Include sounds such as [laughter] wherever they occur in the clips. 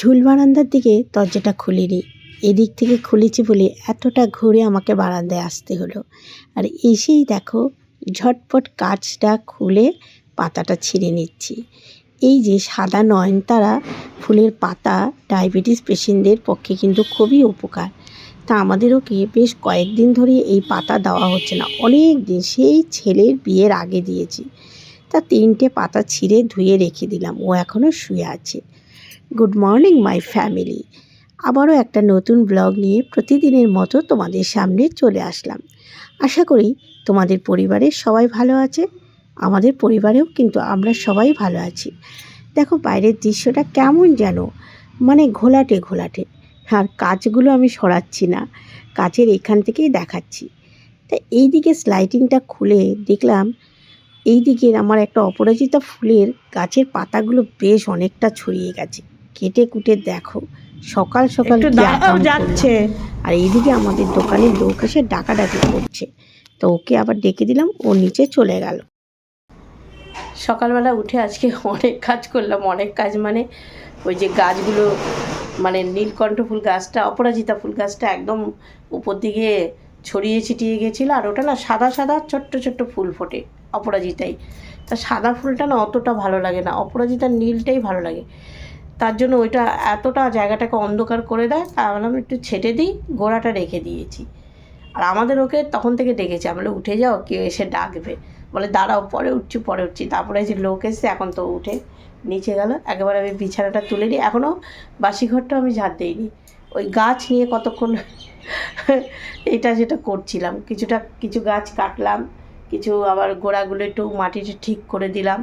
ঝুল বারান্দার দিকে দরজাটা খুলিনি। এদিক থেকে খুলেছি বলে এতটা ঘুরে আমাকে বারান্দায় আসতে হলো। আর এসেই দেখো, ঝটপট কাচটা খুলে পাতাটা ছিঁড়ে নিচ্ছি। এই যে সাদা নয়নতারা ফুলের পাতা ডায়াবেটিস পেশেন্টদের পক্ষে কিন্তু খুবই উপকার। তা আমাদেরওকে বেশ কয়েকদিন ধরে এই পাতা দেওয়া হচ্ছে না। অনেক দিন সেই ছেলের বিয়ের আগে দিয়েছি। তা তিনটে পাতা ছিঁড়ে ধুয়ে রেখে দিলাম। ও এখনও শুয়ে আছে। গুড মর্নিং মাই ফ্যামিলি আবারও একটা নতুন ব্লগ নিয়ে প্রতিদিনের মতো তোমাদের সামনে চলে আসলাম। আশা করি তোমাদের পরিবারের সবাই ভালো আছে। আমাদের পরিবারেও কিন্তু আমরা সবাই ভালো আছি। দেখো বাইরের দৃশ্যটা কেমন যেন মানে ঘোলাটে ঘোলাটে। আর কাজগুলো আমি সরাচ্ছি না, কাচের এখান থেকেই দেখাচ্ছি। তা এই দিকে স্লাইটিংটা খুলে দেখলাম এই দিকের আমার একটা অপরাজিতা ফুলের গাছের পাতাগুলো বেশ অনেকটা ছড়িয়ে গেছে। কেটে কুটে দেখো। সকাল সকাল। যাচ্ছে। আর এইদিকে আমাদের দোকানের লোক এসে ডাকাডাকি করছে। তো ওকে আবার ডেকে দিলাম ও নিচে চলে গেল। সকালবেলা উঠে আজকে অনেক কাজ করলাম অনেক কাজ মানে ওই যে গাছগুলো মানে নীলকণ্ঠ ফুল গাছটা অপরাজিতা ফুল গাছটা একদম উপর দিকে ছড়িয়ে ছিটিয়ে গেছিল আর ওটা না সাদা সাদা ছোট্ট ছোট্ট ফুল ফোটে অপরাজিতাই। তা সাদা ফুলটা না অতটা ভালো লাগে না অপরাজিতার নীলটাই ভালো লাগে। তার জন্য ওইটা এতটা জায়গাটাকে অন্ধকার করে দেয়, তা বললাম, একটু ছেটে দিই, গোড়াটা রেখে দিয়েছি। আর আমাদের ওকে তখন থেকে ডেকেছে আমরা উঠে যাও, কেউ এসে ডাকবে। বলে, দাঁড়াও, পরে উঠছি পরে উঠছি। তারপরে যে লোক এসছে, এখন তো উঠে নিচে গেল, একেবারে আমি বিছানাটা তুলে নিই এখনও বাসি ঘরটা আমি ঝাড় দিইনি। ওই গাছ নিয়ে কতক্ষণ [laughs] এটা যেটা করছিলাম, কিছুটা, কিছু গাছ কাটলাম, কিছু আবার গোড়াগুলো একটু মাটিটা ঠিক করে দিলাম।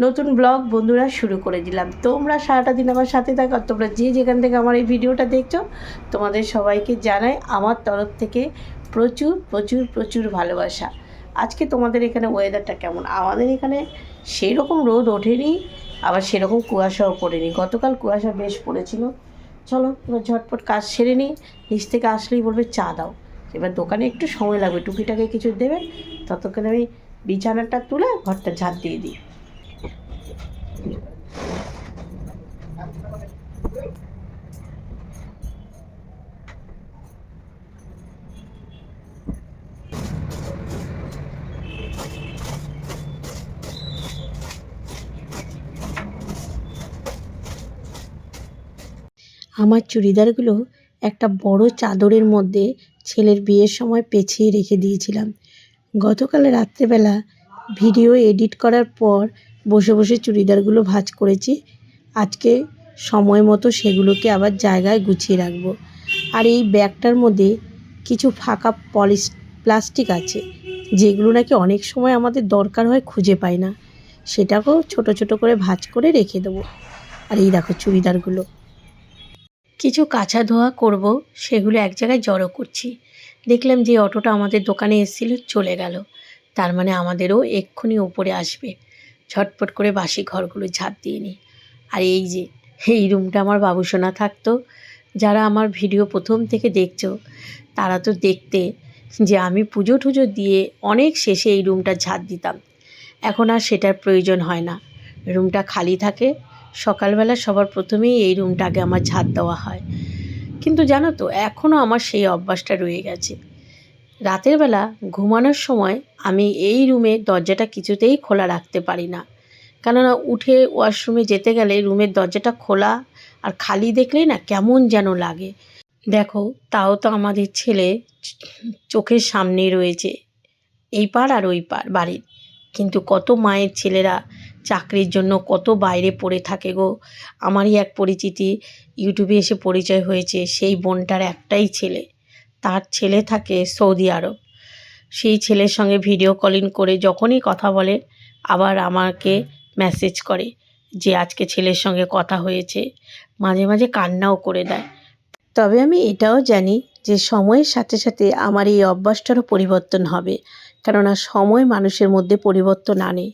নতুন ব্লগ বন্ধুরা শুরু করে দিলাম। তোমরা সারাটা দিন আমার সাথে থাকো তোমরা যে যেখান থেকে আমার এই ভিডিওটা দেখছ, তোমাদের সবাইকে জানাই আমার তরফ থেকে প্রচুর প্রচুর প্রচুর ভালোবাসা। আজকে তোমাদের এখানে ওয়েদারটা কেমন? আমাদের এখানে সেই রকম রোদ ওঠেনি, আবার সেরকম কুয়াশাও পড়েনি। গতকাল কুয়াশা বেশ পড়েছিল। চলো, এবার ঝটপট কাজ সেরে নিই। নিচ থেকে আসলেই বলবে, চা দাও। এবার দোকানে একটু সময় লাগবে। টুকিটাকে কিছু দেবে, ততক্ষণে আমি বিছানাটা তুলে ঘরটা ঝাঁট দিয়ে দিই। আমার চুড়িদারগুলো একটা বড় চাদরের মধ্যে ছেলের বিয়ের সময় পেঁচিয়ে রেখে দিয়েছিলাম। গতকাল রাত্রেবেলা ভিডিও এডিট করার পর বসে বসে চুড়িদারগুলো ভাঁজ করেছি। আজকে সময় মতো সেগুলোকে আবার জায়গায় গুছিয়ে রাখব। আর এই ব্যাগটার মধ্যে কিছু ফাঁকা পলিস প্লাস্টিক আছে, যেগুলো নাকি অনেক সময় আমাদের দরকার হয় খুঁজে পাই না। সেটাকেও ছোট ছোট করে ভাঁজ করে রেখে দেবো। আর এই দেখো চুড়িদারগুলো। কিছু কাঁচা ধোয়া করব, সেগুলো এক জায়গায় জড়ো করছি। দেখলাম যে অটোটা আমাদের দোকানে এসেছিল, চলে গেল। তার মানে আমাদেরও এক্ষুনি ওপরে আসবে। ঝটপট করে বাসি ঘরগুলো ঝাঁপ দিয়ে নিই আর এই যে, এই রুমটা আমার বাবুসোনা থাকতো, যারা আমার ভিডিও প্রথম থেকে দেখছ, তারা তো দেখতে যে আমি পুজো টুজো দিয়ে অনেক শেষে এই রুমটা ঝাঁট দিতাম। এখন আর সেটার প্রয়োজন হয় না। রুমটা খালি থাকে, সকালবেলা সবার প্রথমেই এই রুমটা আগে আমার ঝাঁট দেওয়া হয়। কিন্তু জানো তো এখনও আমার সেই অভ্যাসটা রয়ে গেছে। রাতের বেলা ঘুমানোর সময় আমি এই রুমের দরজাটা কিছুতেই খোলা রাখতে পারি না। কেননা উঠে ওয়াশরুমে যেতে গেলে রুমের দরজাটা খোলা আর খালি দেখলেই না কেমন যেন লাগে। দেখো, তাও তো আমাদের ছেলে চোখের সামনেই রয়েছে। এই পার আর ওই পার বাড়ির। কিন্তু কত মায়ের ছেলেরা চাকরির জন্য কত বাইরে পড়ে থাকে গো। আমারই এক পরিচিতি, ইউটিউবে এসে পরিচয় হয়েছে, সেই বোনটার একটাই ছেলে। তার ছেলে থাকে সৌদি আরব। সেই ছেলের সঙ্গে ভিডিও কলিং করে যখনই কথা বলে, আবার আমাকে মেসেজ করে যে আজকে ছেলের সঙ্গে কথা হয়েছে। মাঝে মাঝে কান্নাও করে দেয়। তবে আমি এটাও জানি যে সময়ের সাথে সাথে আমার এই অভ্যাসটারও পরিবর্তন হবে। কেননা সময় মানুষের মধ্যে পরিবর্তন আনে।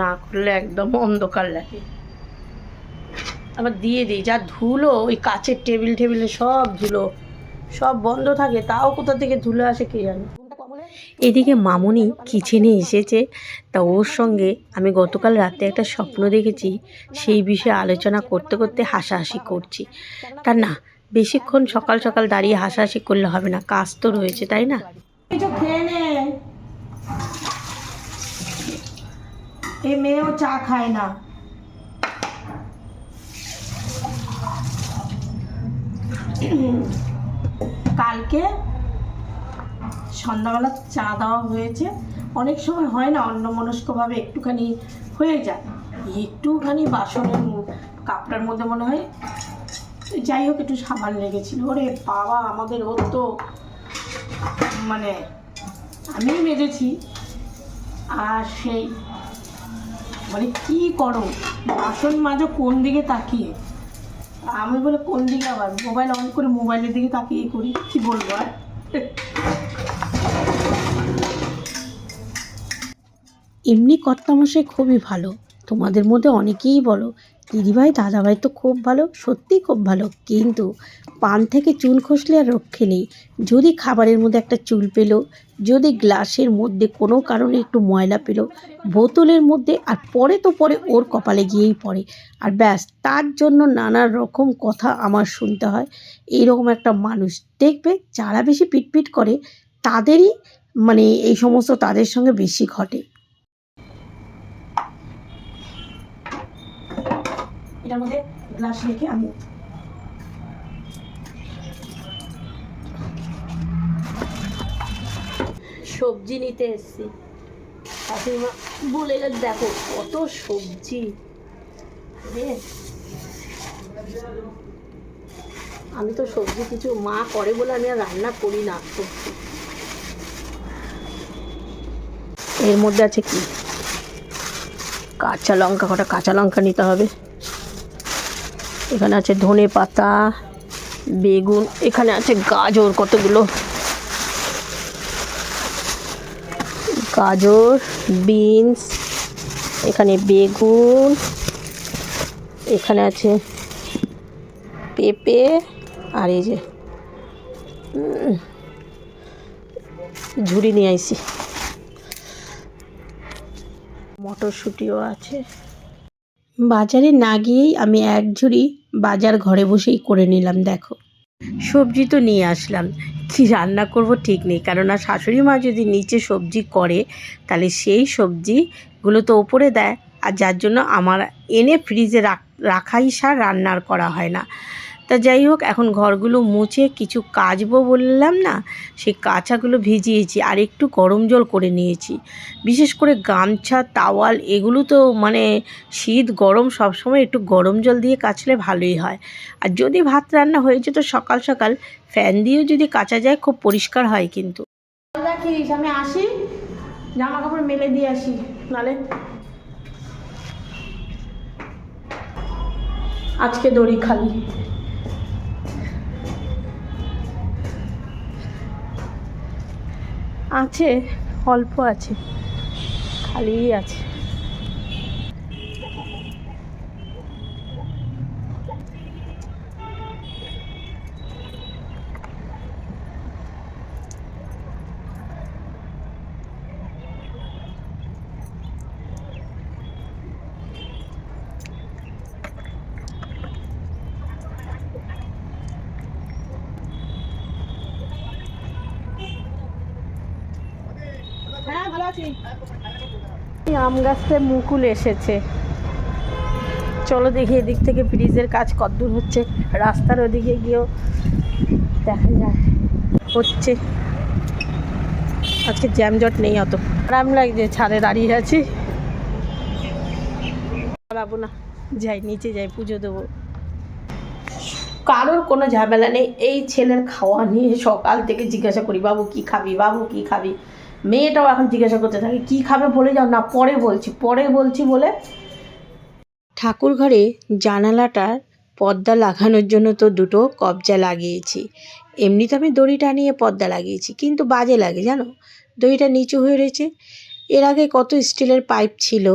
না করলে একদম অন্ধকার লাগে। আবার দিয়ে দিই যা ধুলো ওই কাচের টেবিল টেবিলে সব ধুলো সব বন্ধ থাকে তাও কোথা থেকে ধুলে আসে কে জানে? এদিকে মামুনি কিচেনে এসেছে তা ওর সঙ্গে আমি গতকাল রাতে একটা স্বপ্ন দেখেছি সেই বিষয়ে আলোচনা করতে করতে হাসাহাসি করছি। তা না বেশিক্ষণ সকাল সকাল দাঁড়িয়ে হাসাহাসি করলে হবে না কাজ তো রয়েছে তাই না? কিছু খেয়ে এই মেয়েও চা খায় না। কালকে সন্ধ্যাবেলা চা দেওয়া হয়েছে। অনেক সময় হয় না, অন্যমনস্কভাবে একটুখানি হয়ে যায়। একটুখানি বাসনের কাপটার মধ্যে মনে হয় যাই হোক একটু সাবান লেগেছিল। ওরে বাবা, আমাদের ওর তো মানে আমি মেরেছি আর সেই মানে কি করো? বাসন মাজো কোন দিকে তাকিয়ে? আমি বলে, কোন দিকে আবার? মোবাইল অন করে মোবাইলের দিকে তাকিয়ে করি। কি বলব আর? এমনি কর্তামশাই খুবই ভালো। তোমাদের মধ্যে অনেকেই বলো দিদিভাই, দাদাভাই তো খুব ভালো সত্যিই খুব ভালো। কিন্তু পান থেকে চুন খসলে আর রক্ষে নেই। যদি খাবারের মধ্যে একটা চুল পেল, যদি গ্লাসের মধ্যে কোনো কারণে একটু ময়লা পেল, বোতলের মধ্যে আর পরে তো পরে ওর কপালে গিয়েই পড়ে। আর ব্যাস, তার জন্য নানা রকম কথা আমার শুনতে হয়। এইরকম একটা মানুষ দেখবে, যারা বেশি পিটপিট করে, তাদেরই মানে এই সমস্ত তাদের সঙ্গে বেশি ঘটে। এটার মধ্যে গ্লাস রেখে আমি সবজি নিতে এসছি। শাশুড়িমা বলে দেখো কত সবজি। আমি তো সবজি কিছু মা করে বলে আমি আর রান্না করি না এর মধ্যে আছে কি? কাঁচা লঙ্কা, কটা কাঁচা লঙ্কা নিতে হবে। এখানে আছে ধনে পাতা, বেগুন, এখানে আছে গাজর কতগুলো? গাজর, বিনস, এখানে বেগুন, এখানে আছে পেঁপে, আর এই যে ঝুড়ি নিয়ে আইসি। মটরশুঁটিও আছে। বাজারে না গিয়েই আমি এক ঝুড়ি বাজার ঘরে বসেই করে নিলাম, দেখো। সবজি তো নিয়ে আসলাম, কি রান্না করব ঠিক নেই, কেননা শাশুড়ি মা যদি নিচে সবজি করে, তাহলে সেই সবজিগুলো তো ওপরে দেয়, আর যার জন্য আমার এনে ফ্রিজে রাখ, রাখাই সার রান্নার করা হয় না। তা যাই হোক, এখন ঘরগুলো মুছে কিছু কাচবো বললাম না, সেই কাঁচাগুলো ভিজিয়েছি আর একটু গরম জল করে নিয়েছি। বিশেষ করে গামছা, তাওয়াল এগুলো তো মানে শীত, গরম সব সময় একটু গরম জল দিয়ে কাচলে ভালোই হয়। আর যদি ভাত রান্না হয়েছে তো সকাল সকাল ফ্যান দিয়েও যদি কাচা যায় খুব পরিষ্কার হয় কিন্তু। আমি আসি, জামা কাপড় মেলে দিয়ে আসি, নালে। আজকে দড়ি খালি। আছে অল্প আছে খালিই আছে হ্যাঁ ভালো আছি এই আম গাছতে মুকুল এসেছে। চলো দেখি এদিক থেকে ব্রিজের কাজ কতদূর হচ্ছে। রাস্তার ওদিকে গিয়েও দেখা যায়। হচ্ছে। আজকে জ্যামজট নেই অত। আরাম লাগছে, ছাদে দাঁড়িয়ে আছি। পালাবো না। যাই, নিচে যাই, পুজো দেবো। কারোর কোনো ঝামেলা নেই। এই ছেলের খাওয়া নিয়ে সকাল থেকে জিজ্ঞাসা করি, বাবু, কি খাবি? বাবু, কি খাবি? মেয়েটাও এখন জিজ্ঞাসা করতে থাকে কি খাবে বলে যাও, না, পরে বলছি পরে বলছি বলে। ঠাকুর ঘরে জানালাটার পর্দা লাগানোর জন্য তো দুটো কবজা লাগিয়েছি। এমনিতে আমি দড়ি টানিয়ে পর্দা লাগিয়েছি, কিন্তু বাজে লাগে জানো? দড়িটা নিচু হয়ে রয়েছে। এর আগে কত স্টিলের পাইপ ছিল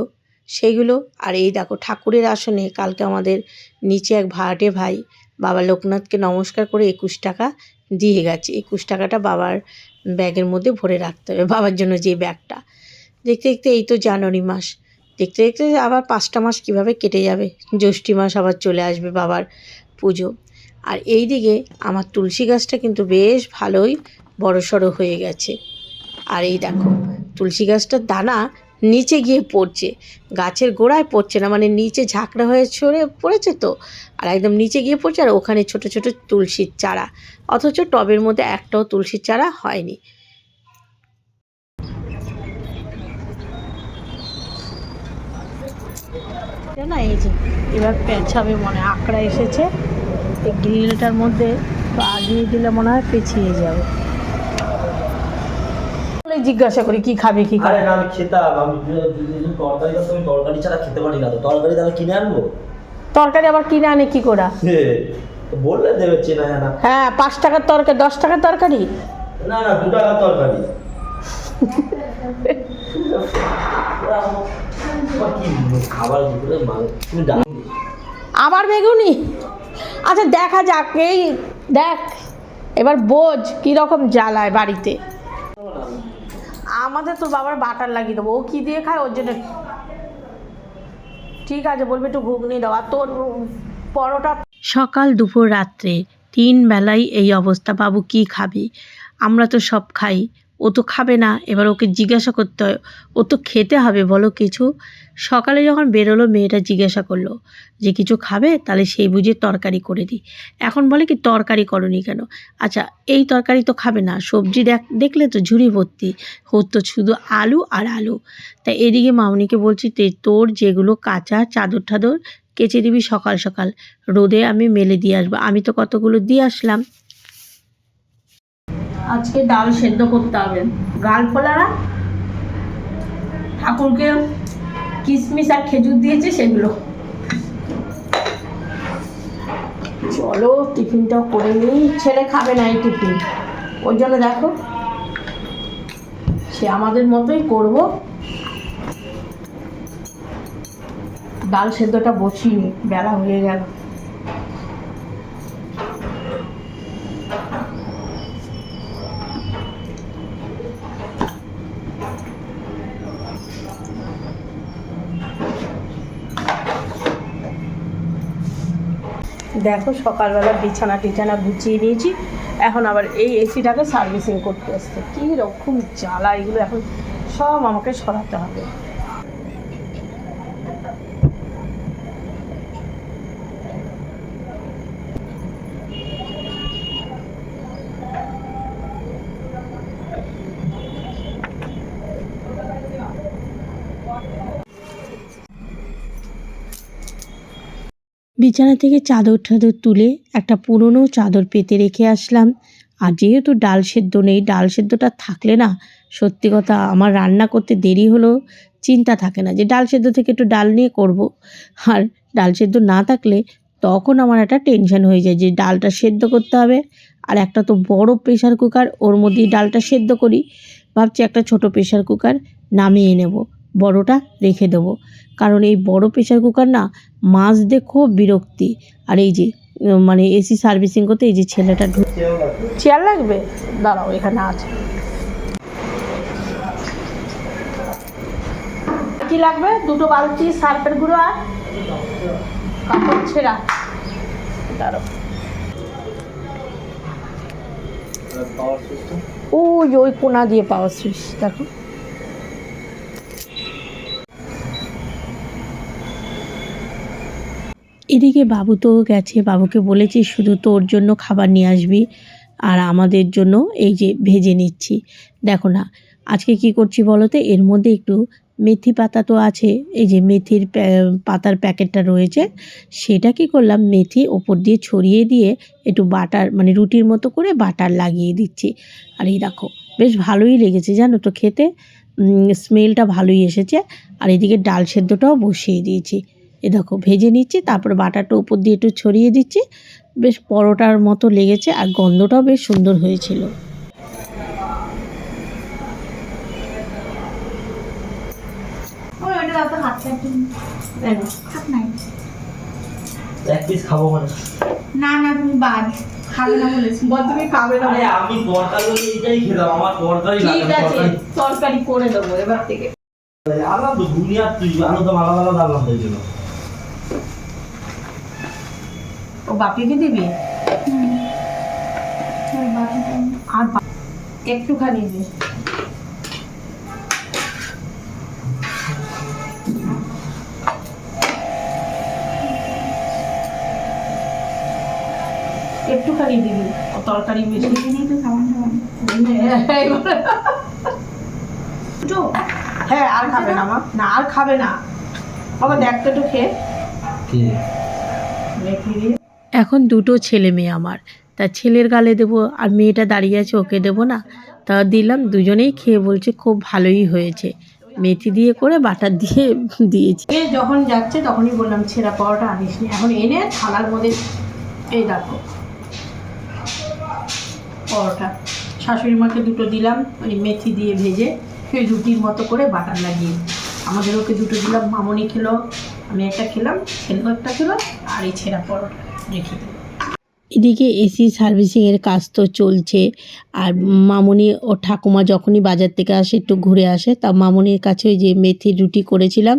সেগুলো, আর এই দেখো ঠাকুরের আসনে কালকে আমাদের নিচে এক ভাড়াটে ভাই, বাবা লোকনাথকে নমস্কার করে একুশ টাকা দিয়ে গেছে। একুশ টাকাটা বাবার ব্যাগের মধ্যে ভরে রাখতে হবে বাবার জন্য যে ব্যাগটা। দেখতে দেখতে এই তো জানুয়ারি মাস। দেখতে দেখতে আবার পাঁচটা মাস কীভাবে কেটে যাবে? জ্যৈষ্ঠী মাস আবার চলে আসবে বাবার পুজো। আর এই দিকে আমার তুলসী গাছটা কিন্তু বেশ ভালোই বড় সড়ো হয়ে গেছে। আর এই দেখো, তুলসী গাছটার দানা নিচে গিয়ে পড়ছে। গাছের গোড়ায় পড়ছে না মানে নিচে ঝাঁকড়া হয়ে ছড়ে পড়েছে তো? আর একদম নিচে গিয়ে পড়ছে, আর ওখানে ছোট ছোট তুলসীর চারা। অথচ টবের মধ্যে একটাও তুলসীর চারা হয়নি। না এই যে, এবার পেঁচাবে মনে আঁকড়া এসেছে। এই গ্রিলটার মধ্যে দিয়ে দিলে মনে হয় পেঁচিয়ে যাবে। বলে জিজ্ঞাসা করি কি খাবে কি আরে খাবে? না আমি খেতাম। আমি তরকারি আমি তরকারি ছাড়া খেতে পারি না তো। তরকারি তাহলে কিনে আনব? তরকারি আবার কিনে আনে কি করা? বললে দেবে চেনা জানা। হ্যাঁ পাঁচ টাকার তরকারি দশ টাকার তরকারি? না না দু টাকার তরকারি। খাবার তুমি আবার বেগুনি? আচ্ছা দেখা যাক এই দেখ এবার বোঝ কীরকম জ্বালায় বাড়িতে। আমাদের তো বাবার বাটার লাগিয়ে দেবো। ও কী দিয়ে খায়? ওর জন্য ঠিক আছে, বলবে একটু ঘুগনি দাও। আর তোর পরোটা সকাল দুপুর রাত্রে তিন বেলায় এই অবস্থা, বাবু কি খাবি? আমরা তো সব খাই। ও তো খাবে না। এবার ওকে জিজ্ঞাসা করতে হয়, ও তো খেতে হবে, বলো কিছু? সকালে যখন বেরোলো, মেয়েটা জিজ্ঞাসা করল, যে কিছু খাবে? তাহলে সেই বুঝে তরকারি করে দিই এখন বলে কি, তরকারি করনি কেন? আচ্ছা এই তরকারি তো খাবে না, সবজি দেখ, দেখলে তো ঝুড়ি ভর্তি হতো শুধু আলু আর আলু। তাই এদিকে মামনিকে বলছি তোর যেগুলো কাঁচা চাদর ঠাদর কেচে দিবি সকাল সকাল, রোদে আমি মেলে দিয়ে আসব। আমি তো কতগুলো দিয়ে আসলাম? আজকে ডাল সেদ্ধ করতে হবে। গাল ফোলারা, ঠাকুরকে কিশমিশ আর খেজুর দিয়েছে সেগুলো। চলো টিফিনটাও করে নিই। ছেলে খাবে না এই টিফিন। ওই জন্য দেখো, সে আমাদের মতোই করব। ডাল সেদ্ধটা বসিয়ে বেলা হয়ে গেল। সকালবেলা বিছানা টিছানা গুছিয়ে নিয়েছি। এখন আবার এই এসিটাকে সার্ভিসিং করতে আসছে কী রকম জ্বালা, এগুলো এখন সব আমাকে সরাতে হবে। বিছানা থেকে চাদর টাদর তুলে একটা পুরনো চাদর পেতে রেখে আসলাম। আর যেহেতু ডাল সেদ্ধ নেই, ডাল সেদ্ধটা থাকলে না সত্যি কথা আমার রান্না করতে দেরি হলেও চিন্তা থাকে না যে ডাল সেদ্ধ থেকে একটু ডাল নিয়ে করব। আর ডাল সেদ্ধ না থাকলে তখন আমার একটা টেনশন হয়ে যায় যে ডালটা সেদ্ধ করতে হবে আর একটা তো বড় প্রেশার কুকার ওর মধ্যেই ডালটা সেদ্ধ করি। ভাবছি একটা ছোট প্রেশার কুকার নামিয়ে নেব। বড়টা রেখে দেবো। কারণ এই বড় প্রেশার কুকার না মাছ দেখো বিরক্তি। আর এই যে মানে এসি সার্ভিসিং করতে এই যে ছেলেটা চেয়ার লাগবে? দাঁড়াও, এখানে আছে। কি লাগবে? দুটো বালতি সার্ফের গুঁড়ো আর কাপড় ছেঁড়া। দাঁড়াও। ওই ওই কোনা দিয়ে পাওয়ার সুইচ দেখো। এদিকে বাবু তো গেছে, বাবুকে বলেছি শুধু তোর জন্য খাবার নিয়ে আসবি আর আমাদের জন্য এই যে ভেজে নিচ্ছি। দেখো না, আজকে কি করছি বলো তো? এর মধ্যে একটু মেথি পাতা তো আছে, এই যে মেথির পাতার প্যাকেটটা রয়েছে, সেটা কি করলাম, মেথি ওপর দিয়ে ছড়িয়ে দিয়ে একটু বাটার মানে রুটির মতো করে বাটার লাগিয়ে দিচ্ছি। আর এই দেখো, বেশ ভালোই লেগেছে জানো তো খেতে স্মেলটা ভালোই এসেছে, আর এদিকে ডাল সেদ্ধটাও বসিয়ে দিয়েছি। এ দেখো ভেজে নিচ্ছি তারপর বাটারটা উপর দিয়ে একটু ছড়িয়ে দিচ্ছি। বেশ পরোটার মতো লেগেছে আর গন্ধটাও বেশ সুন্দর হয়েছিল। এক পিস খাব মানে। না না তুমি বাদ। খাবে না বলেছি। বল তুমি খাবে না। আমি তরকারি এইটাই খেতাম আমার তরকারি ঠিক আছে তরকারি। তরকারি করে দেবো এবার থেকে। আলাদা তো দুনিয়ার তুই আলাদা আলাদা আলাদা আলাদা হয়ে গেল ও বাপিকে দিবি? আর একটুখানি দে। একটুখানি দিবি। ও তরকারি বেশি। তো হ্যাঁ আর খাবে না মা। না আর খাবে না। বাবা দেখ তো একটু খেয়ে। কি? রেখে দিয়ে এখন দুটো ছেলে মেয়ে আমার। তা ছেলের গালে দেবো আর মেয়েটা দাঁড়িয়ে আছে, ওকে দেবো না? তা দিলাম, দুজনেই খেয়ে বলছে খুব ভালোই হয়েছে। মেথি দিয়ে করে বাটার দিয়ে [laughs] দিয়েছি। যখন যাচ্ছে তখনই বললাম, ছেঁড়া পাওয়াটা আনিস নি। এখন এনে থালার মধ্যে এই দেখো, পরোটা। শাশুড়ি মাকে দুটো দিলাম, ওই মেথি দিয়ে ভেজে সেই রুটির মতো করে বাটার লাগিয়ে আমাদের ওকে দুটো দিলাম, মামনি খেলো, আমি একটা খেলাম, ছেলেও একটা খেলো, আর এই ছেঁড়া পরোটা। রেখে দিলাম এদিকে এসি সার্ভিসিংয়ের কাজ তো চলছে, আর মামনি ও ঠাকুমা যখনই বাজার থেকে আসে, একটু ঘুরে আসে, তা মামনির কাছে ওই যে মেথির রুটি করেছিলাম,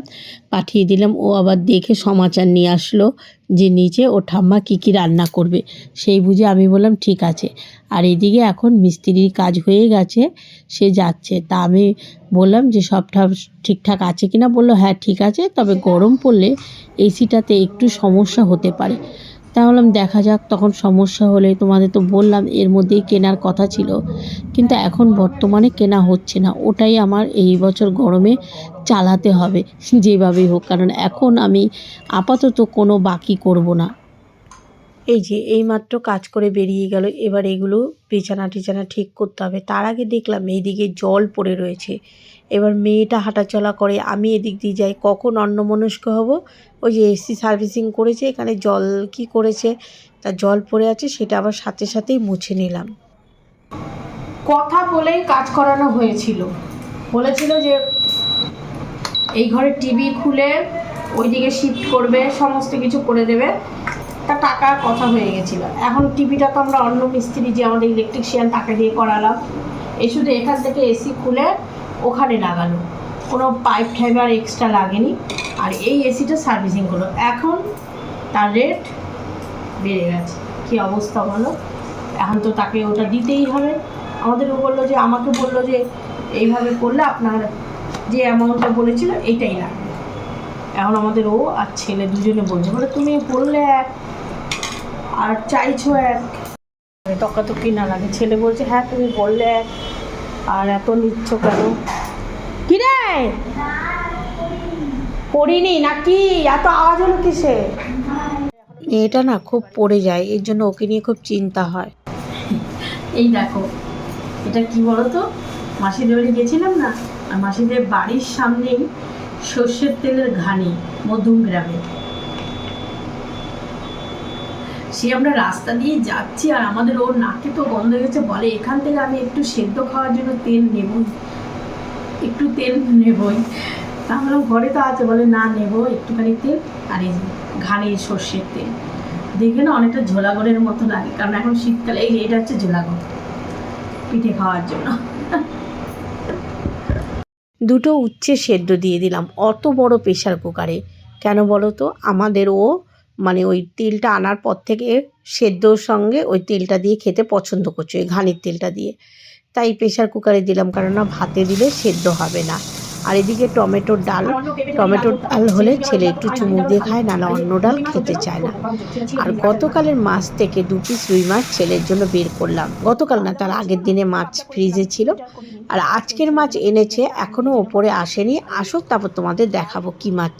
পাঠিয়ে দিলাম, ও আবার দেখে সমাচার নিয়ে আসলো যে নিচে ও ঠাম্মা কী কী রান্না করবে, সেই বুঝে আমি বললাম, ঠিক আছে। আর এদিকে এখন মিস্ত্রির কাজ হয়ে গেছে, সে যাচ্ছে। তা আমি বললাম যে সবটা ঠিকঠাক আছে কিনা? বলল হ্যাঁ ঠিক আছে, তবে গরম পড়লে এসিটাতে একটু সমস্যা হতে পারে। তা বললাম দেখা যাক, তখন সমস্যা হলে তোমাদের তো বললাম, এর মধ্যেই কেনার কথা ছিল। কিন্তু এখন বর্তমানে কেনা হচ্ছে না, ওটাই আমার এই বছর গরমে চালাতে হবে, যেভাবেই হোক। কারণ এখন আমি আপাতত কোনো বাকি করব না। এই যে, এইমাত্র কাজ করে বেরিয়ে গেল, এবার এগুলো বিছানা টিছানা ঠিক করতে হবে। তার আগে দেখলাম, এইদিকে জল পড়ে রয়েছে। এবার মেয়েটা হাঁটাচলা করে, আমি এদিক দিয়ে যাই। কখন অন্যমনস্ক হব? ওই যে এসি সার্ভিসিং করেছে, এখানে জল কি করেছে, তা জল পড়ে আছে, সেটা আবার সাথে সাথেই মুছে নিলাম। কথা বলেই কাজ করানো হয়েছিল। বলেছিল যে এই ঘরে টিভি খুলে ওইদিকে শিফট করবে, সমস্ত কিছু করে দেবে। তা টাকার কথা হয়ে গেছিল। এখন টিভিটা তো আমরা অন্য মিস্ত্রি যে আমাদের ইলেকট্রিশিয়ান তাকে দিয়ে করালাম। এই শুধু এখান থেকে এসি খুলে ওখানে লাগালো। কোনো পাইপ আর এক্সট্রা লাগেনি। আর এই এসিটা সার্ভিসিং করল। এখন তার রেট বেড়ে গেছে। কী অবস্থা বলো? এখন তো তাকে ওটা দিতেই হবে। আমাদেরও বলল যে, আমাকে বলল যে, এইভাবে করলে আপনার যে অ্যামাউন্টটা বলেছিল, এইটাই লাগবে। এখন আমাদের ও আর ছেলে দুজনে বলছে, বলে, তুমি বললে এক, আর চাইছো এক। টকা না লাগে। ছেলে বলছে হ্যাঁ তুমি বললে এক। আর এত নিচ্ছ কেন? কি রে করিনি নাকি? এত আওয়াজ হলো কিসে? এটা না খুব পড়ে যায় এর জন্য ওকে নিয়ে খুব চিন্তা হয়। এই দেখো এটা কি বলো তো মাসিদের বাড়ি গেছিলাম না আর মাসিদের বাড়ির সামনেই সর্ষের তেলের ঘানি মধ্যম গ্রামে। সে আমরা রাস্তা দিয়ে যাচ্ছি আর আমাদের ওর নাকে তো গন্ধ গেছে বলে, এখান থেকে আমি একটু সেদ্ধ খাওয়ার জন্য তেল নেবই। একটু তেল নেবই। তা আমরা ঘরে তো আছে। বলে, না, নেব একটুখানি তেল আর এই যে ঘানির সর্ষের তেল। দেখে না অনেকটা ঝোলাগড়ের মতো লাগে, কারণ এখন শীতকালে এই এটা হচ্ছে ঝোলাগড় পিঠে খাওয়ার জন্য। দুটো উচ্ছে সেদ্ধ দিয়ে দিলাম। অত বড় প্রেশার কুকারে। কেন বলো তো? আমাদের ও মানে ওই তেলটা আনার পর থেকে সেদ্ধর সঙ্গে ওই তেলটা দিয়ে খেতে পছন্দ করছে, ওই ঘানির তেলটা দিয়ে। তাই প্রেশার কুকারে দিলাম কারণ না ভাতে দিলে সেদ্ধ হবে না। আর এদিকে টমেটোর ডাল টমেটোর ডাল হলে ছেলে একটু চুমুক দিয়ে খায়, নাহলে অন্য ডাল খেতে চায় না। আর গতকালের মাছ থেকে দু পিস রুই মাছ ছেলের জন্য বের করলাম। গতকাল না, তার আগের দিনে মাছ ফ্রিজে ছিল। আর আজকের মাছ এনেছে, এখনও ওপরে আসেনি। আসুক, তারপর তোমাদের দেখাবো কি মাছ।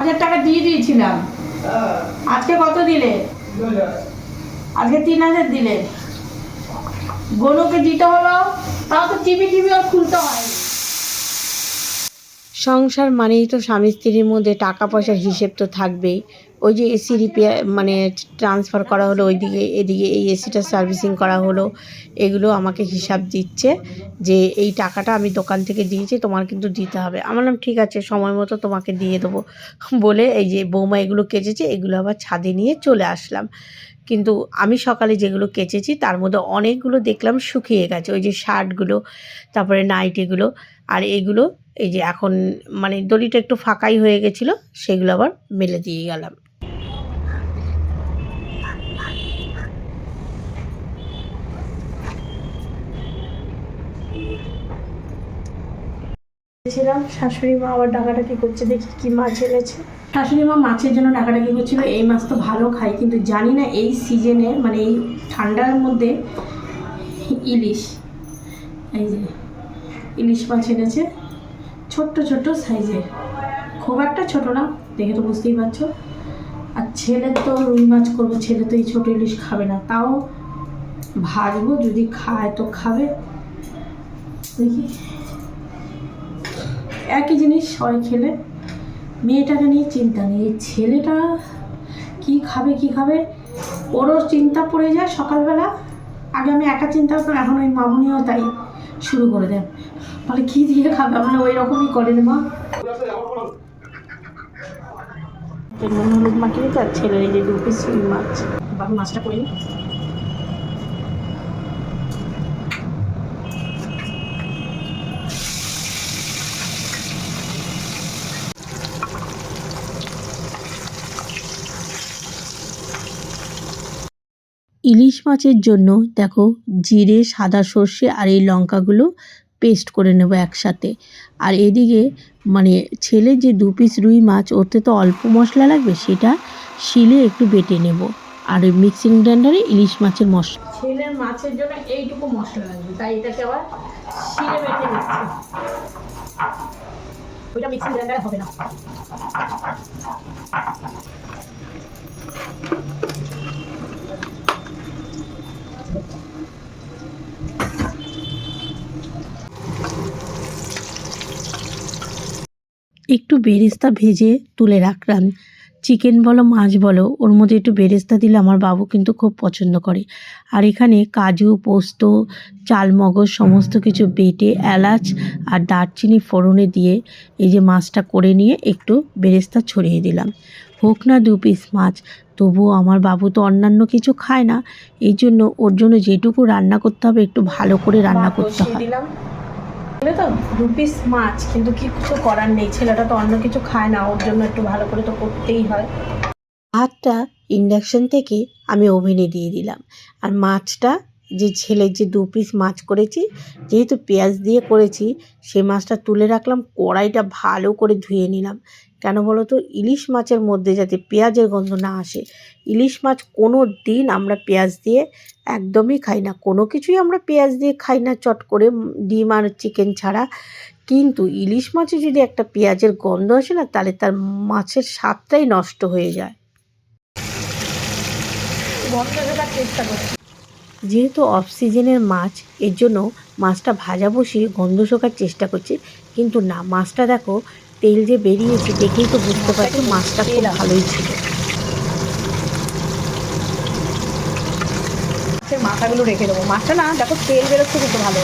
হাজার টাকা দিয়ে দিয়েছিলাম। আজকে কত দিলে? আজকে তিন হাজার দিলে। গনুকে দিতে হলো তাও তো টিভি টিভি আর খুলতে হয়। সংসার মানেই তো স্বামী স্ত্রীর মধ্যে টাকা পয়সার হিসেব তো থাকবেই। ওই যে এসি রিপেয়ার মানে ট্রান্সফার করা হলো, ওইদিকে, এদিকে এই এসিটা সার্ভিসিং করা হলো, এগুলো আমাকে হিসাব দিচ্ছে যে এই টাকাটা আমি দোকান থেকে দিয়েছি, তোমার কিন্তু দিতে হবে। আমার নাম ঠিক আছে, সময় মতো তোমাকে দিয়ে দেবো। [laughs] বলে এই যে বৌমা এগুলো কেচেছে, এগুলো আবার ছাদে নিয়ে চলে আসলাম। কিন্তু আমি সকালে যেগুলো কেচেছি, তার মধ্যে অনেকগুলো দেখলাম শুকিয়ে গেছে, ওই যে শার্টগুলো, তারপরে নাইটিগুলো, আর এগুলো এই যে এখন মানে দড়িটা একটু ফাঁকাই হয়ে গেছিল, সেগুলো আবার মেলে দিয়ে গেলাম। ছিলাম শাশুড়ি মা আবার ডাকাডাকি করছে, দেখি কি মাছ এনেছে। শাশুড়ি মা মাছের জন্য ডাকাডাকি করছিল, এই মাছ তো ভালো খাই কিন্তু জানি না এই সিজনে মানে এই ঠান্ডার মধ্যে ইলিশ, এই যে ইলিশ মাছ এনেছে, ছোট্ট ছোট্ট সাইজের। খুব একটা ছোট না, দেখে তো বুঝতেই পারছ। আর ছেলে তো রুই মাছ করব, ছেলে তো এই ছোটো ইলিশ খাবে না, তাও ভাজবো, যদি খায় তো খাবে। দেখি। একই জিনিস সবাই খেলে। মেয়েটাকে নিয়ে চিন্তা নেই ছেলেটা কি খাবে কি খাবে? ওরও চিন্তা পড়ে যায় সকালবেলা। আগে আমি একা চিন্তা করতাম, এখন ওই মামুনিও তাই শুরু করে দেন বলে কী দিয়ে খাবে। মানে ওই রকমই করেন মা। নুন হলুদ মাখিয়ে তার ছেলের এই যে দু পিস মাছ? বাবু, মাছটা করে ইলিশ মাছের জন্য দেখো জিরে, সাদা সর্ষে আর এই লঙ্কাগুলো পেস্ট করে নেব একসাথে। আর এদিকে মানে ছেলে যে দু পিস রুই মাছ, ওতে তো অল্প মশলা লাগবে, সেটা শিলে একটু বেটে নেব। আর ওই মিক্সিং গ্রাইন্ডারে ইলিশ মাছের মশলা ছেলের মাছের জন্য এইটুকু মশলা লাগবে, তাই এটাকে আবার শিলে বেটে নিচ্ছি। ওইটা মিক্সিং গ্রাইন্ডারে হবে না। একটু বেরেস্তা ভেজে তুলে রাখলাম। চিকেন বলো মাছ বলো ওর মধ্যে একটু বেরেস্তা দিলে আমার বাবু কিন্তু খুব পছন্দ করে। আর এখানে কাজু পোস্ত চালমগজ সমস্ত কিছু বেটে এলাচ আর দারচিনি ফোড়নে দিয়ে এই যে মাছটা করে নিয়ে একটু বেরেস্তা ছড়িয়ে দিলাম। হোক না দু পিস মাছ তবুও আমার বাবু তো অন্যান্য কিছু খায় না। এই জন্য ওর জন্য যেটুকু রান্না করতে হবে একটু ভালো করে রান্না করতে হয়। দিলাম। তো দু পিস মাছ, কিন্তু কিছু করার নেই। ছেলেটা তো অন্য কিছু খায় না, ওর জন্য একটু ভালো করে তো করতেই হয়। ভাতটা ইন্ডাকশন থেকে আমি ওভেনে দিয়ে দিলাম। আর মাছটা, যে ছেলের যে দু পিস মাছ করেছি, যেহেতু পেঁয়াজ দিয়ে করেছি, সে মাছটা তুলে রাখলাম, কড়াইটা ভালো করে ধুয়ে নিলাম। কেন বলো তো? ইলিশ মাছের মধ্যে যাতে পেঁয়াজের গন্ধ না আসে। ইলিশ মাছ কোনো দিন আমরা পেঁয়াজ দিয়ে একদমই খাই না। কোনো কিছুই আমরা পেঁয়াজ দিয়ে খাই না চট করে ডিম আর চিকেন ছাড়া। কিন্তু ইলিশ মাছে যদি একটা পেঁয়াজের গন্ধ আসে না, তাহলে তার মাছের স্বাদটাই নষ্ট হয়ে যায়। যেহেতু অফ সিজনের মাছ, এর জন্য মাছটা ভাজা বসিয়ে গন্ধ শোকার চেষ্টা করছি। কিন্তু না, মাছটা দেখো তেল যে বেরিয়েছে দেখেই তো বুঝতে পারছ মাছটা খুব ভালোই ছিল। মাছের মাথাগুলো রেখে দেবো। মাছটা না, দেখো তেল বেরোচ্ছে কিন্তু ভালো।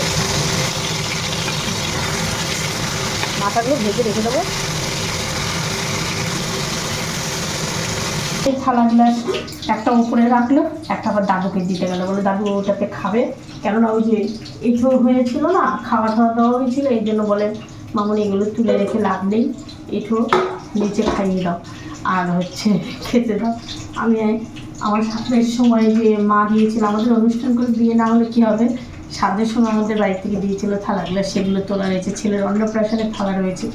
মাথাগুলো ভেজে রেখে দেবো। এই থালা গ্লাস একটা উপরে রাখল, একটা আবার দাদুকে দিতে গেলো। বলে দাদু ওটাতে খাবে। কেননা ওই যে এঁঠো হয়েছিল না খাওয়া দাওয়া দেওয়া হয়েছিল, এই জন্য বলে মামনি, এগুলো তুলে রেখে লাভ নেই। এঁঠো, নিচে খাইয়ে দাও। আর হচ্ছে, খেতে দাও। আমি আমার সাথের সময় যে মা দিয়েছিল আমাদের অনুষ্ঠান করে বিয়ে না হলে কী হবে? সাদের সময় আমাদের বাড়ি থেকে দিয়েছিল থালাগুলো সেগুলো তোলা রয়েছে ছেলের অন্নপ্রাশনের থালা রয়েছে।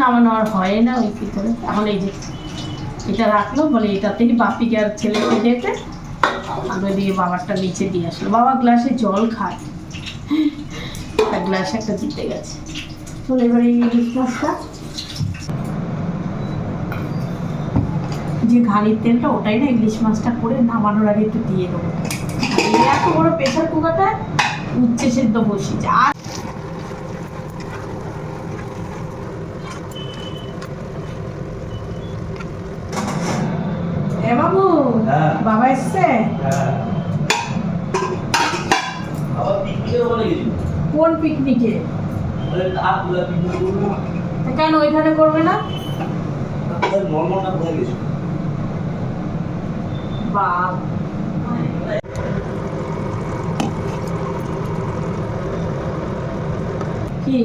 নামানো আর হয় না ওই ভিতরে এখন এই যে, এটা রাখল, বলে এটা থেকে বাপিকে আর ছেলেকে যেতে আমি দিয়ে বাবারটা নিচে দিয়ে আসলো। বাবা গ্লাসে জল খায়। গ্লাস একটা দিতে গেছে। এবারে ইলিশ মাছটা যে ঘানির তেলটা ওটাই না ইলিশ মাছটা করে নামানোর আগে একটু দিয়ে দেবো। এত বড় প্রেশার কুকারটা উচ্চে সেদ্ধ বসিয়েছে। আর হ্যাঁ। বাবা এসছে? হ্যাঁ। কোন পিকনিক? কেন ওইখানে করবে না? বাপ কি?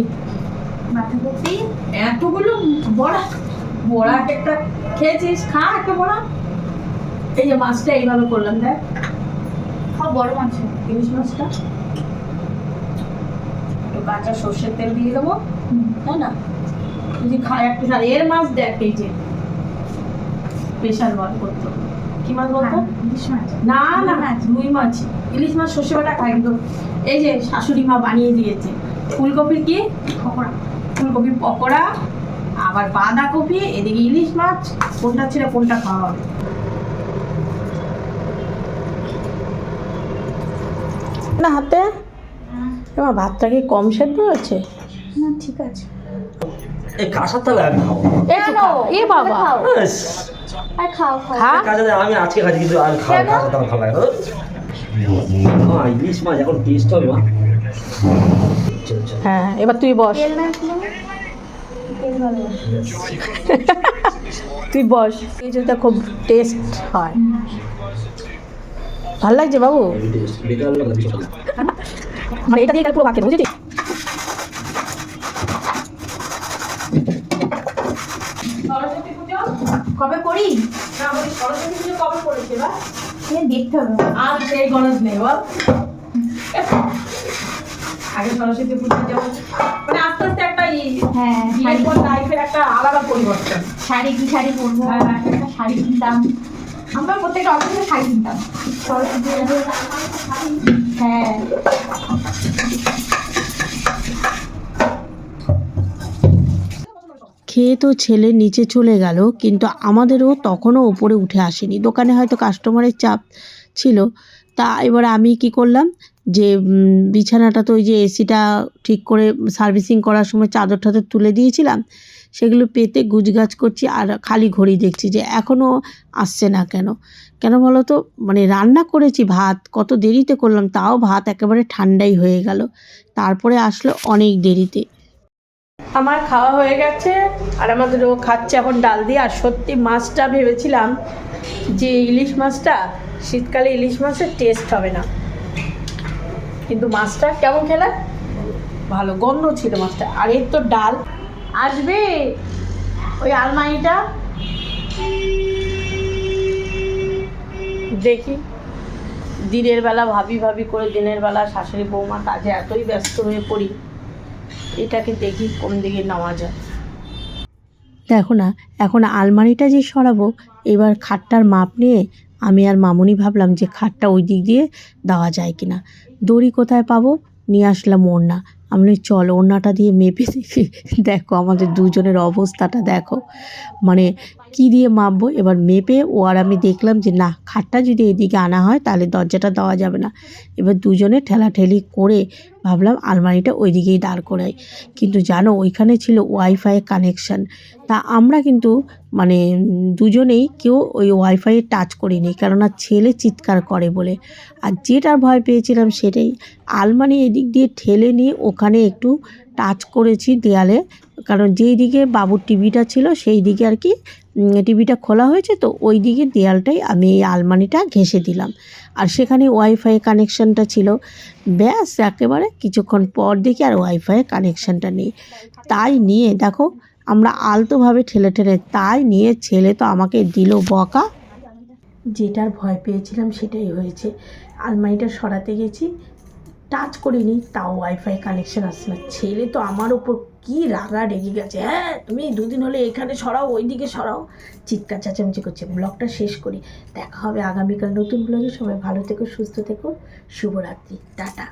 বাঁধাকপি এতগুলো বড়া। বড়া একটা খেয়েছিস? খা একটা বড়া। এই যে মাছটা এইভাবে করলাম দেখ। সব বড় মাছ। ইলিশ মাছটা? কাঁচা সর্ষের তেল দিয়ে দেবো। তাই না? যদি খায় একটু আর এর মাছ দেখ এই যে। স্পেশাল বল করতো কি মাছ বলতো? ইলিশ মাছ। না না রুই মাছ। ইলিশ মাছ সর্ষে বাটা খায় কিন্তু এই যে শাশুড়ি মা বানিয়ে দিয়েছে। ফুলকপির কি? পকোড়া। ফুলকপির পকোড়া আবার বাঁধাকপি এদিকে ইলিশ মাছ কোনটা ছেড়ে কোনটা খাওয়া হবে? না হাতে? এবার ভাতটা কি কম সেদ্ধ আছে না ঠিক আছে। এই কাঁসার তালে আমি খাব। এই তো এ বাবা। আর খাও খাও। কাঁচা আমি আজকে খাচ্ছি কিন্তু আর খাওয়া কাঁচা তালে ভালো লাগে ইলিশ মাছ এখন টেস্ট হবে মা। চল চল হ্যাঁ এবার তুই বস। [laughs] তুই বস। এই যেটা খুব টেস্ট হয়। ভালো লাগছে বাবু? [laughs] মানে এটা দিয়ে পুরো বাকি বুঝেছিস? কবে করি? না বলি সরস্বতী পুজো কবে পড়েছে বা সে দেখতে হবে। আর সেই গরজ নেই বল। আগে সরস্বতী পুজো যেমন মানে আস্তে আস্তে একটা হ্যাঁ পর লাইফের একটা আলাদা পরিবর্তন। শাড়ি কি শাড়ি পরবো? হ্যাঁ। একটা শাড়ি কিনতাম। আমরা প্রত্যেকটা অফিসে শাড়ি কিনতাম। সরস্বতী পুজোতে খেয়ে তো ছেলে নিচে চলে গেল, কিন্তু আমাদেরও তখনও ওপরে উঠে আসেনি। দোকানে হয়তো কাস্টমারের চাপ ছিল। তা এবার আমি কি করলাম যে বিছানাটা তো ওই যে এসিটা ঠিক করে সার্ভিসিং করার সময় চাদর টাদর তুলে দিয়েছিলাম, সেগুলো পেতে গুজগাছ করছি আর খালি ঘড়ি দেখছি যে এখনও আসছে না কেন। কেন বলো তো মানে রান্না করেছি ভাত, কত দেরিতে করলাম, তাও ভাত একেবারে ঠান্ডাই হয়ে গেল। তারপরে আসলো অনেক দেরিতে। আমার খাওয়া হয়ে গেছে, আর আমাদের ও খাচ্ছে এখন ডাল দিয়ে। আর সত্যি মাছটা ভেবেছিলাম যে ইলিশ মাছটা, শীতকালে ইলিশ মাছের টেস্ট হবে না। কিন্তু মাছটা কেমন খেলা? ভালো, গন্ধ ছিল মাছটা। আর এর তো ডাল আসবে, ওই আলমারিটা। দেখি। দিনের বেলা ভাবি ভাবি করে দিনের বেলা শাশুড়ি বৌমা কাজে এতই ব্যস্ত হয়ে পড়ি, এটাকে দেখি কোন দিকে নেওয়া যায়। দেখো না, এখন আলমারিটা যে সরাবো, এবার খাটটার মাপ নিয়ে আমি আর মামুনি ভাবলাম যে খাটটা ওই দিক দিয়ে দেওয়া যায় কিনা। দড়ি কোথায় পাবো? নিয়ে আসলাম ওড়না। আমি চল ওড়নাটা দিয়ে মেপে দেখি। দেখো আমাদের দুজনের অবস্থাটা দেখো। মানে কি দিয়ে মাপবো? এবার মেপে ও আর আমি দেখলাম যে না, খাটটা যদি এদিকে আনা হয় তাহলে দরজাটা দেওয়া যাবে না। এবার দুজনে ঠেলাঠেলি করে ভাবলাম আলমারিটা ওই দিকেই দাঁড় করাই। কিন্তু জানো, ওইখানে ছিল ওয়াইফাই কানেকশান। তা আমরা কিন্তু মানে দুজনেই কেউ ওই ওয়াইফাইয়ে টাচ করিনি, কেননা ছেলে চিৎকার করে বলে। আর যেটার ভয় পেয়েছিলাম সেটাই, আলমারি এদিক দিয়ে ঠেলে নিয়ে ওখানে একটু টাচ করেছি দেয়ালে। কারণ যেই দিকে বাবুর টিভিটা ছিল সেই দিকে আর কি টিভিটা খোলা হয়েছে, তো ওই দিকে দেয়ালটাই আমি এই আলমারিটা ঘেঁষে দিলাম। আর সেখানে ওয়াইফাই কানেকশানটা ছিল। ব্যাস, একেবারে কিছুক্ষণ পর দেখি আর ওয়াইফাই কানেকশানটা নেই। তাই নিয়ে, দেখো, আমরা আলতোভাবে ঠেলে ঠেলে, তাই নিয়ে ছেলে তো আমাকে দিল বকা। যেটার ভয় পেয়েছিলাম সেটাই হয়েছে। আলমারিটা সরাতে গেছি টাচ করিনি, তাও ওয়াইফাই কানেকশন আসছে না। ছেলে তো আমার ওপর কি রাগা রেগে গেছে হ্যাঁ তুমি দুদিন হলে এখানে সরাও ওই দিকে সরাও। চিৎকার, চাচামচি করছে। ব্লগটা শেষ করি। দেখা হবে আগামীকাল নতুন ব্লগে। সবাই ভালো থেকো, সুস্থ থেকো। শুভরাত্রি। টাটা।